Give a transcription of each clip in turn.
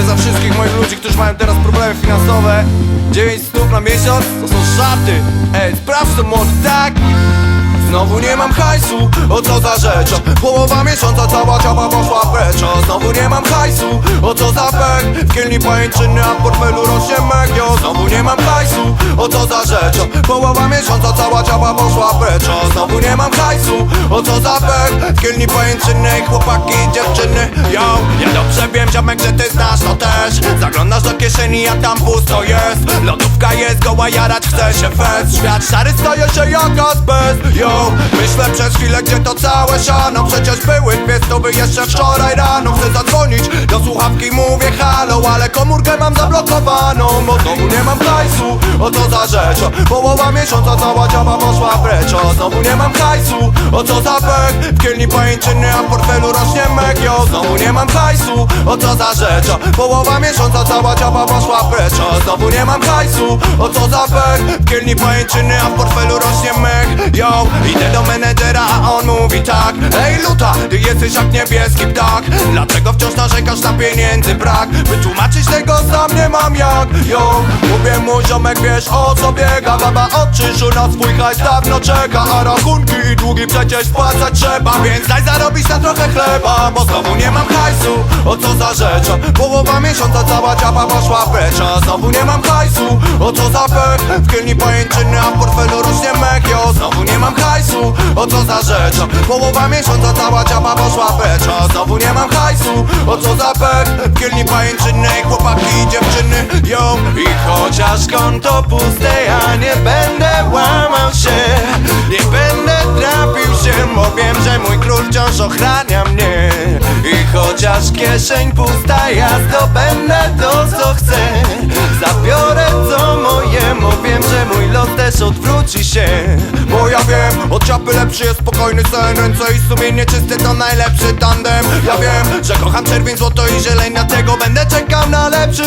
Jest za wszystkich moich ludzi, którzy mają teraz problemy finansowe. 9 stów na miesiąc, to są żarty Ej, sprawdź to młody, tak? Znowu nie mam hajsu, o co za rzecz Połowa miesiąca, cała ciała poszła precz Znowu nie mam hajsu, o co za pech W kielni pajęczyny, a w portfelu rośnie mek Yo, znowu nie mam hajsu, o co za rzecz Połowa miesiąca, cała ciała poszła precz Znowu nie mam hajsu, o co za pech W kielni pajęczyny, chłopaki dziewczyny ziomek, że ty znasz to też. Zaglądasz do kieszeni, a tam pusto jest. Lodówka jest goła, jarać chce się fest Świat szary staje się jak azbest Yo, myślę przez chwilę, gdzie to całe siano. Przecież były dwie stówy jeszcze wczoraj rano. Chcę zadzwonić do słuchawki, mówię halo Ale komórkę mam zablokowaną. Bo znowu nie mam hajsu, o co za rzecz. Połowa miesiąca, cała dziaba poszła precz o, Znowu nie mam hajsu, o co za pech W kielni pajęczyny, a w portfelu rośnie mek. Yo, znowu nie mam hajsu, o co za rzecz Połowa miesiąca, cała dziaba poszła precz. O, Znowu nie mam hajsu, o co za pech W kielni pajęczyny, a w portfelu rośnie mek. Yo, idę do menedżera, a on mówi tak. Ej luta, ty jesteś jak niebieski ptak. Dlaczego wciąż narzekasz na pieniędzy brak? Wytłumaczyć tego mam jak Yo, mówię mu ziomek, wiesz o co biega. Baba od czynszu na swój hajs dawno czeka A rachunki i długi przecież płacać trzeba. Więc daj zarobić na trochę chleba Bo znowu nie mam hajsu, o co za rzecz? Połowa miesiąca, cała ciapa poszła precz A znowu nie mam hajsu, o co za pech W kielni pajęczyny, a w portfelu rośnie mek Yo, znowu nie mam hajsu, o co za rzecz? Połowa miesiąca, cała ciapa poszła precz A znowu nie mam hajsu, o co za pech W kielni pajęczyny, i i chociaż konto puste Ja nie będę łamał się. Nie będę trapił się Bo wiem, że mój król wciąż ochrania mnie. I chociaż kieszeń pusta Ja zdobędę to co chcę. Zabiorę co mojemu Wiem, że mój los też odwróci się. Bo ja wiem, od czapy lepszy jest spokojny sen Ręce i sumienie czyste to najlepszy tandem. Ja wiem, że kocham czerwień, złoto i zieleń Dlatego będę czekał na lepszy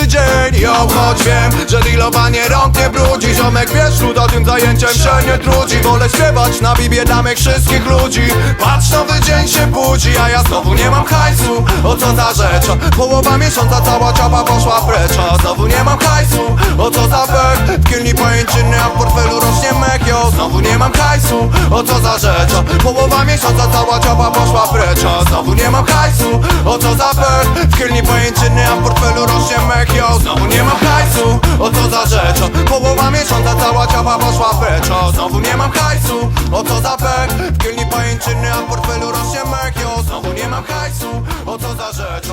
Yo, choć wiem, że dealowanie rąk nie brudzi. Ziomek wiesz, luda tym zajęciem się nie trudzi. Wolę śpiewać na bibie dla mych wszystkich ludzi. Patrz, nowy dzień się budzi, a ja znowu nie mam hajsu. O co za rzecz? Połowa miesiąca, cała ciapa poszła precz. A znowu nie mam hajsu, o co za pech? W kielni pajęczyny, a w portfelu rośnie mek Yo, znowu nie mam hajsu, o co za rzecz? Połowa miesiąca, cała ciapa poszła precz. A znowu nie mam hajsu, o co za pech? W kielni cała ciapa poszła precz A znowu nie mam hajsu, o co za pech. W kielni pajęczyny, a w portfelu rośnie mek znowu nie mam hajsu, o co za rzecz